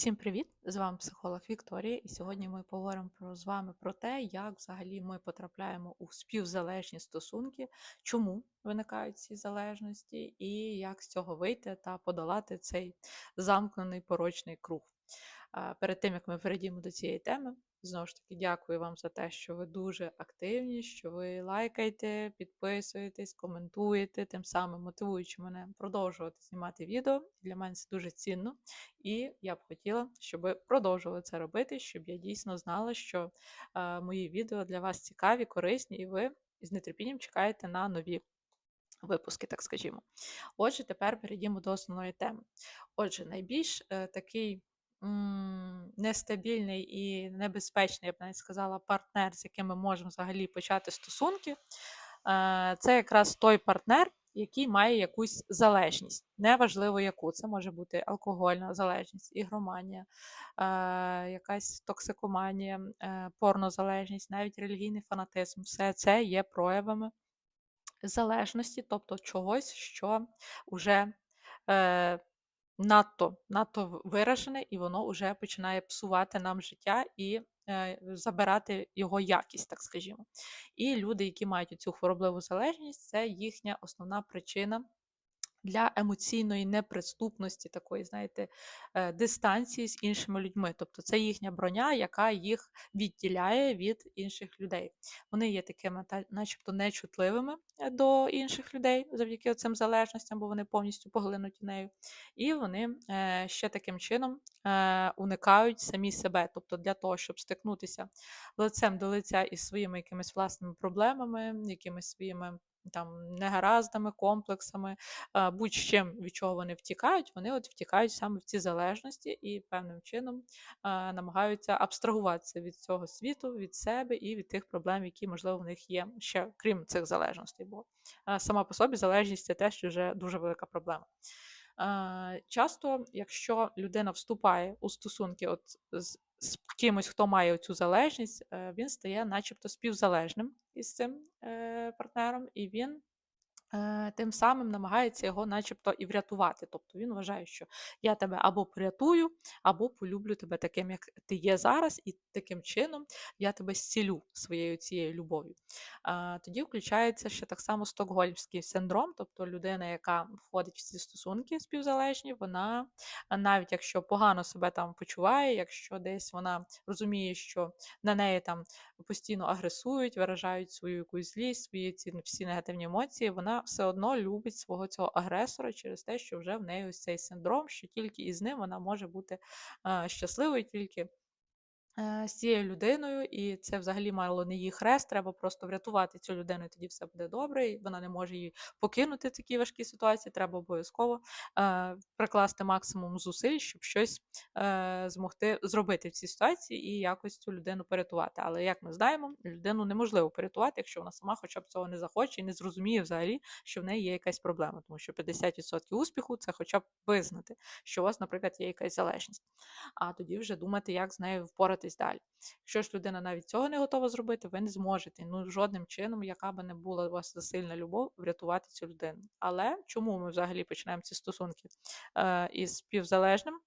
Всім привіт! З вами психолог Вікторія, і сьогодні ми поговоримо про, з вами про те, як взагалі ми потрапляємо у співзалежні стосунки, чому виникають ці залежності, і як з цього вийти та подолати цей замкнений порочний круг. Перед тим як ми перейдемо до цієї теми, знову ж таки дякую вам за те, що ви дуже активні, що ви лайкаєте, підписуєтесь, коментуєте, тим самим мотивуючи мене продовжувати знімати відео. Для мене це дуже цінно, і я б хотіла, щоб ви продовжували це робити, щоб я дійсно знала, що е, мої відео для вас цікаві, корисні, і ви з нетерпінням чекаєте на нові. Випуски, так скажімо. Отже, тепер перейдімо до основної теми. Отже, найбільш е, такий нестабільний і небезпечний, я б навіть сказала, партнер, з яким ми можемо взагалі почати стосунки, е, це якраз той партнер, який має якусь залежність. Неважливо яку. Це може бути алкогольна залежність, ігроманія, е, якась токсикоманія, е, порнозалежність, навіть релігійний фанатизм. Все це є проявами залежності, тобто чогось, що вже надто надто виражене, і воно вже починає псувати нам життя і е, забирати його якість, так скажімо. І люди, які мають цю хворобливу залежність, це їхня основна причина для емоційної неприступності, такої, знаєте, е, дистанції з іншими людьми. Тобто це їхня броня, яка їх відділяє від інших людей. Вони є такими, та- начебто, нечутливими е, до інших людей завдяки цим залежностям, бо вони повністю поглинуті нею. І вони е, ще таким чином уникають самі себе. Тобто, для того, щоб стикнутися лицем до лиця із своїми якимись власними проблемами, якимись своїми. Там негараздами, комплексами, будь-чим, від чого вони втікають, вони от втікають саме в ці залежності і певним чином намагаються абстрагуватися від цього світу, від себе і від тих проблем, які, можливо, в них є ще крім цих залежностей. Бо сама по собі залежність це теж вже дуже велика проблема. Часто, якщо людина вступає у стосунки от з, з кимось, хто має цю залежність, е, він стає начебто співзалежним із цим е, партнером, і він тим самим намагається його начебто і врятувати. Тобто він вважає, що я тебе або порятую, або полюблю тебе таким, як ти є зараз, і таким чином я тебе зцілю своєю цією любов'ю. Тоді включається ще так само стокгольмський синдром, тобто людина, яка входить в ці стосунки співзалежні, вона навіть якщо погано себе там почуває, якщо десь вона розуміє, що на неї там постійно агресують, виражають свою якусь злість, свої ці всі негативні емоції, вона все одно любить свого цього агресора через те, що вже в неї ось цей синдром, що тільки із ним вона може бути щасливою, тільки з цією людиною, і це взагалі мало не її хрест, треба просто врятувати цю людину, і тоді все буде добре. і Вона не може її покинути в такій важкій ситуації. Треба обов'язково е, прикласти максимум зусиль, щоб щось е, змогти зробити в цій ситуації і якось цю людину порятувати. Але як ми знаємо, людину неможливо порятувати, якщо вона сама хоча б цього не захоче і не зрозуміє взагалі, що в неї є якась проблема, тому що 50% успіху це хоча б визнати, що у вас, наприклад, є якась залежність. А тоді вже думати, як з нею впоратись далі. Якщо ж людина навіть цього не готова зробити, ви не зможете ну жодним чином, яка би не була у вас засильна любов, врятувати цю людину. Але чому ми взагалі починаємо ці стосунки е, із співзалежним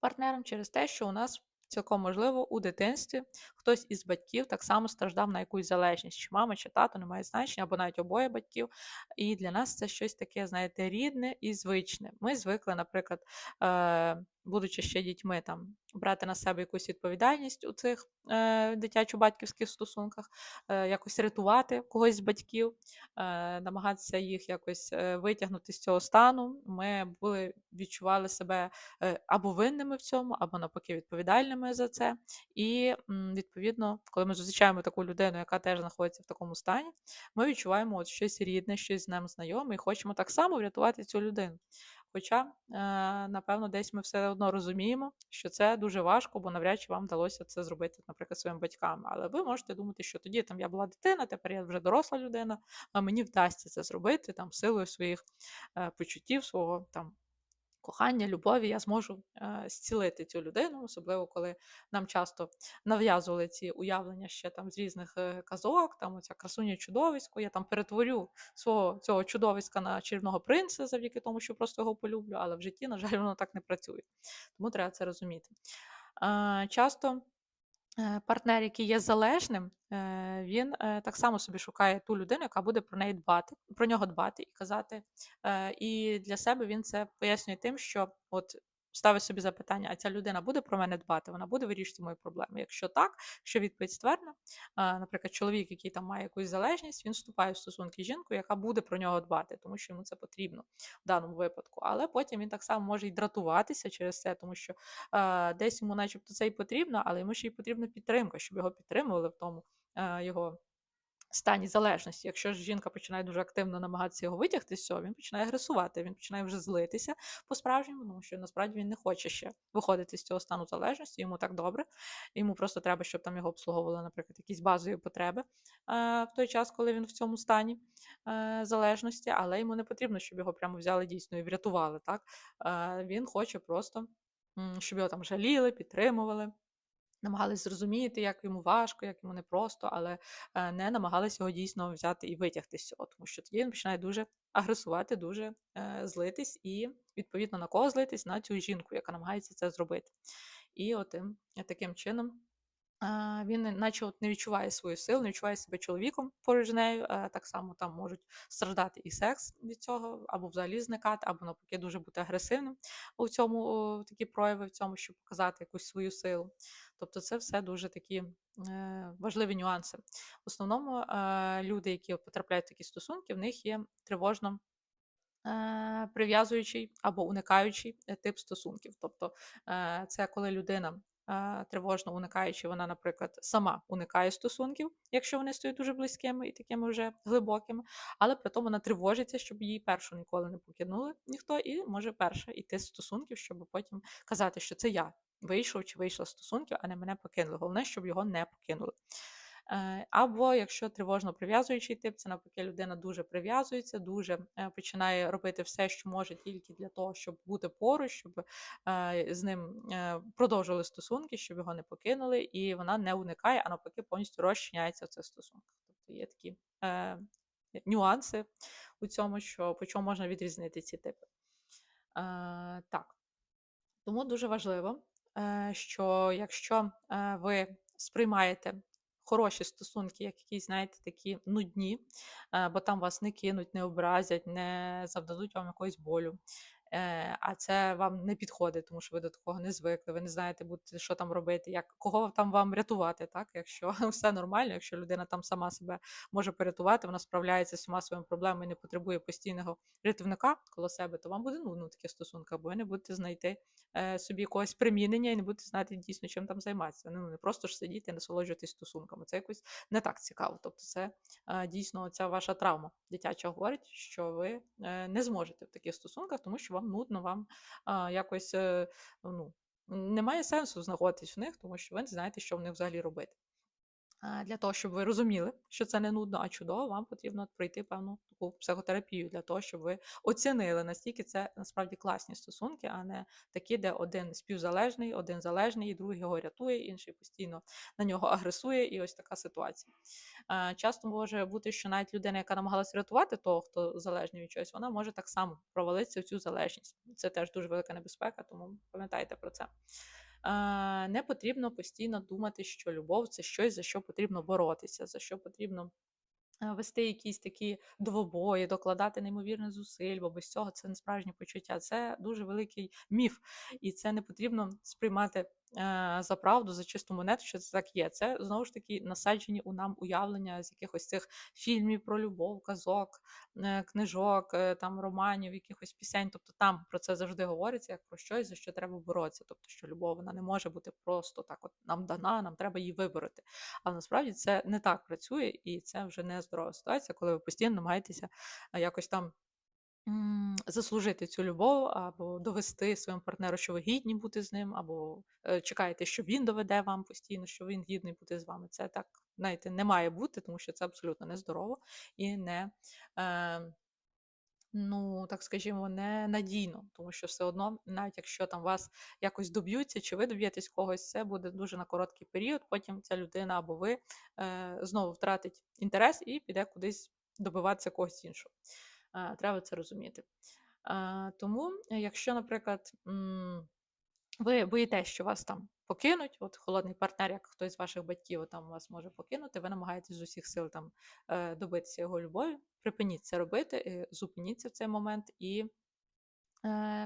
партнером через те, що у нас цілком можливо у дитинстві хтось із батьків так само страждав на якусь залежність, чи мама, чи тато не має значення, або навіть обоє батьків. І для нас це щось таке, знаєте, рідне і звичне. Ми звикли, наприклад, е, будучи ще дітьми, там брати на себе якусь відповідальність у цих е, дитячо-батьківських стосунках, е, якось рятувати когось з батьків, е, намагатися їх якось е, витягнути з цього стану. Ми були, відчували себе е, або винними в цьому, або навпаки відповідальними за це. І відповідно, коли ми зустрічаємо таку людину, яка теж знаходиться в такому стані, ми відчуваємо от щось рідне, щось з ним знайоме, і хочемо так само врятувати цю людину. Хоча, е, напевно, десь ми все одно розуміємо, що це дуже важко, бо навряд чи вам вдалося це зробити, наприклад, своїм батькам. Але ви можете думати, що тоді там я була дитина, тепер я вже доросла людина, а мені вдасться це зробити там силою своїх е, почуттів, свого там кохання, любові я зможу е, зцілити цю людину, особливо коли нам часто нав'язували ці уявлення ще там з різних е, казок, там оця красуня чудовисько, я там перетворю свого цього чудовиська на чарівного принца завдяки тому, що просто його полюблю, але в житті, на жаль, воно так не працює. Тому треба це розуміти. Е, часто партнер, який є залежним, е, він е, так само собі шукає ту людину, яка буде про неї дбати, про нього дбати і казати. І для себе він це пояснює тим, що от ставить собі запитання: а ця людина буде про мене дбати, вона буде вирішити мої проблеми. Якщо так, якщо відповідь ствердна, наприклад, чоловік, який там має якусь залежність, він вступає в стосунки з жінкою, яка буде про нього дбати, тому що йому це потрібно в даному випадку. Але потім він так само може й дратуватися через це, тому що а, десь йому, начебто, це і потрібно, але йому ще й потрібна підтримка, щоб його підтримували в тому а, його стані залежності. Якщо ж жінка починає дуже активно намагатися його витягти з цього, він починає агресувати, він починає вже злитися по-справжньому, тому що насправді він не хоче ще виходити з цього стану залежності, йому так добре. Йому просто треба, щоб там його обслуговували, наприклад, якісь базові потреби е, в той час, коли він в цьому стані е, залежності, але йому не потрібно, щоб його прямо взяли дійсно і врятували. Так? Е, Він хоче просто, щоб його там жаліли, підтримували намагались зрозуміти, як йому важко, як йому непросто, але е, не намагалися його дійсно взяти і витягти з цього, тому що тоді він починає дуже агресувати, дуже е, злитись і, відповідно, на кого злитись? На цю жінку, яка намагається це зробити. І от таким чином він наче от не відчуває свою силу, не відчуває себе чоловіком поруч нею. Так само там можуть страждати і секс від цього, або взагалі зникати, або навпаки дуже бути агресивним у цьому такі прояви в цьому, щоб показати якусь свою силу. Тобто, це все дуже такі е, важливі нюанси. В основному е, люди, які потрапляють в такі стосунки, в них є тривожно. Е, прив'язуючий або уникаючий тип стосунків. Тобто це коли людина тривожно уникаючи, вона, наприклад, сама уникає стосунків, якщо вони стають дуже близькими і такими вже глибокими, але при тому вона тривожиться, щоб її першу ніколи не покинули ніхто, і може перша йти з стосунків, щоб потім казати, що це я вийшов чи вийшла з стосунків, а не мене покинули. Головне, щоб його не покинули. Е, або якщо тривожно прив'язуючий тип, це навпаки людина дуже прив'язується, дуже е, починає робити все, що може тільки для того, щоб бути поруч, щоб е, з ним продовжили стосунки, щоб його не покинули, і вона не уникає, а навпаки, повністю розчиняється в цих стосунках. Тобто є такі е, нюанси у цьому, що по чому можна відрізнити ці типи. Е, Так. Тому дуже важливо, що якщо ви сприймаєте хороші стосунки, як якісь, знаєте, такі нудні, е, бо там вас не кинуть, не образять, не завдадуть вам якоїсь болю. Е, а це вам не підходить, тому що ви до такого не звикли, ви не знаєте, будете, що там робити, як кого там вам рятувати, так? Якщо все нормально, якщо людина там сама себе може порятувати, вона справляється з всіма своїми проблемами і не потребує постійного рятівника коло себе, то вам буде нудно такі стосунки, бо ви не будете знайти е, собі якогось примінення і не будете знати дійсно, чим там займатися. Ну не просто ж сидіти, насолоджуватись стосунками. Це якось не так цікаво. Тобто, це е, дійсно ця ваша травма дитяча говорить, що ви не зможете в таких стосунках, тому що вам нудно, вам а, якось е, ну, немає сенсу знаходитись в них, тому що ви не знаєте, що в них взагалі робити. Для того, щоб ви розуміли, що це не нудно, а чудово, вам потрібно пройти певну таку психотерапію для того, щоб ви оцінили, наскільки це насправді класні стосунки, а не такі, де один співзалежний, один залежний, і другий його рятує, інший постійно на нього агресує, і ось така ситуація. Часто може бути, що навіть людина, яка намагалася рятувати того, хто залежний від чогось, вона може так само провалитися в цю залежність. Це теж дуже велика небезпека, тому пам'ятайте про це не потрібно постійно думати, що любов це щось, за що потрібно боротися, за що потрібно. Вести якісь такі двобої, докладати неймовірних зусиль, бо без цього це не справжнє почуття. Це дуже великий міф, і це не потрібно сприймати Е, за правду, за чисту монету, що це так є. Це знову ж таки насаджені у нам уявлення з якихось цих фільмів про любов, казок, е, книжок, е, там романів, якихось пісень. Тобто там про це завжди говориться як про щось, за що треба боротися. Тобто, що любов вона не може бути просто так, от нам дана, нам треба її вибороти. Але насправді це не так працює, і це вже не здорова ситуація, коли ви постійно намагаєтеся якось там заслужити цю любов, або довести своєму партнеру, що ви гідні бути з ним, або е, чекаєте, що він доведе вам постійно, що він гідний бути з вами. Це так, знаєте, не має бути, тому що це абсолютно нездорово і не. Е, Ну, так скажімо, ненадійно, тому що все одно, навіть якщо там вас якось доб'ються, чи ви доб'єтесь когось, це буде дуже на короткий період. Потім ця людина або ви е, знову втратить інтерес і піде кудись добиватися когось іншого. Е, треба це розуміти. Е, тому, якщо, наприклад, ви боїтесь, що вас там покинуть, от холодний партнер, як хтось з ваших батьків там вас може покинути, ви намагаєтесь з усіх сил там е, добитися його любові. Припиніть це робити, е, зупиніться в цей момент і е,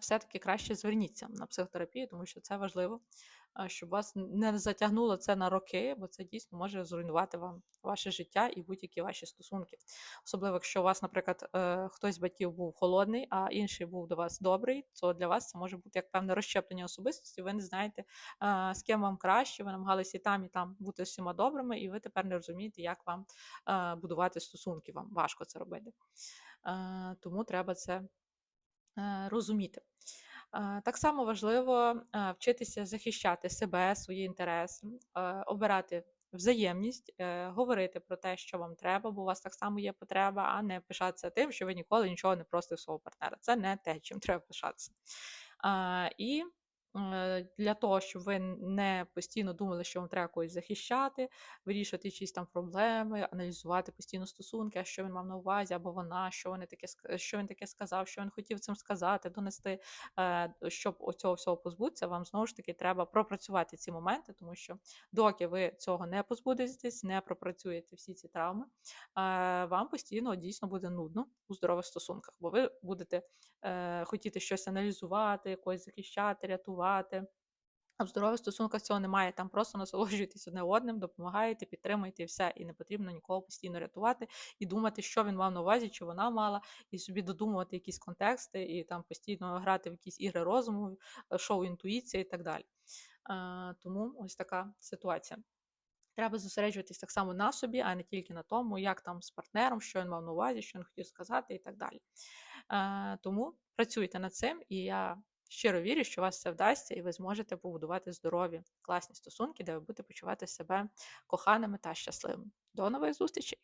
все-таки краще зверніться на психотерапію, тому що це важливо, щоб вас не затягнуло це на роки, бо це дійсно може зруйнувати вам ваше життя і будь-які ваші стосунки. Особливо, якщо у вас, наприклад, е, хтось з батьків був холодний, а інший був до вас добрий, то для вас це може бути як певне розщеплення особистості. Ви не знаєте, е, з ким вам краще, ви намагалися і там, і там бути всіма добрими, і ви тепер не розумієте, як вам е, будувати стосунки. Вам важко це робити. Е, Тому треба це е, розуміти. Е, Так само важливо е, вчитися захищати себе, свої інтереси, е, обирати взаємність, е, говорити про те, що вам треба, бо у вас так само є потреба, а не пишатися тим, що ви ніколи нічого не просите в свого партнера. Це не те, чим треба пишатися. І е, для того, щоб ви не постійно думали, що вам треба когось захищати, вирішувати якісь там проблеми, аналізувати постійно стосунки, а що він мав на увазі, або вона, що він таке що він таке сказав, що він хотів цим сказати, донести, е, щоб оцього всього позбутися, вам знову ж таки треба пропрацювати ці моменти, тому що доки ви цього не позбудетесь, не пропрацюєте всі ці травми, е, вам постійно дійсно буде нудно у здорових стосунках, бо ви будете е, хотіти щось аналізувати, якось захищати, рятувати. А в здорових стосунках цього немає. Там просто насолоджуєтесь одне одним, допомагаєте, підтримуєте і все. І не потрібно нікого постійно рятувати і думати, що він мав на увазі, чи вона мала, і собі додумувати якісь контексти, і там постійно грати в якісь ігри розуму, шоу інтуїція і так далі. Е, Тому ось така ситуація. Треба зосереджуватись так само на собі, а не тільки на тому, як там з партнером, що він мав на увазі, що він хотів сказати і так далі. Е, Тому працюйте над цим, і я щиро вірю, що вас це вдасться, і ви зможете побудувати здорові, класні стосунки, де ви будете почувати себе коханими та щасливими. До нових зустрічей!